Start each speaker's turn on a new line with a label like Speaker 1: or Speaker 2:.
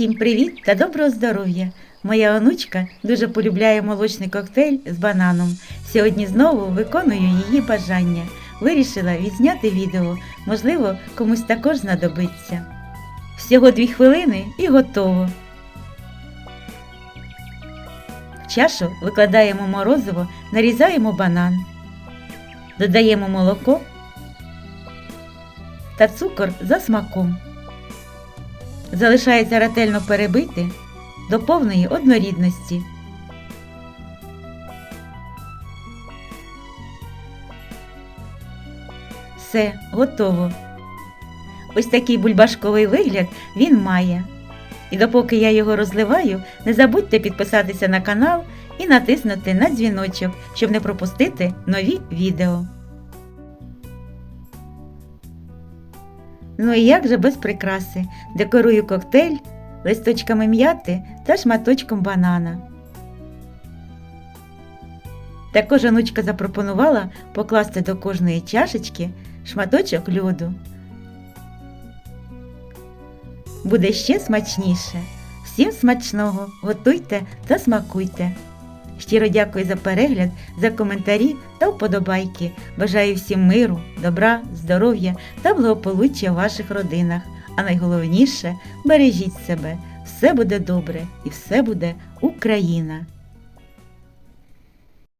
Speaker 1: Всім привіт та доброго здоров'я! Моя онучка дуже полюбляє молочний коктейль з бананом. Сьогодні знову виконую її бажання. Вирішила відзняти відео, можливо, комусь також знадобиться. Всього дві хвилини і готово. В чашу викладаємо морозиво, нарізаємо банан, додаємо молоко та цукор за смаком. Залишається ретельно перебити до повної однорідності. Все, готово. Ось такий бульбашковий вигляд він має. І допоки я його розливаю, не забудьте підписатися на канал і натиснути на дзвіночок, щоб не пропустити нові відео. Ну і як же без прикраси? Декорую коктейль листочками м'яти та шматочком банана. Також онучка запропонувала покласти до кожної чашечки шматочок льоду. Буде ще смачніше. Всім смачного, готуйте та смакуйте. Щиро дякую за перегляд, за коментарі та вподобайки. Бажаю всім миру, добра, здоров'я та благополуччя в ваших родинах. А найголовніше бережіть себе. Все буде добре і все буде Україна!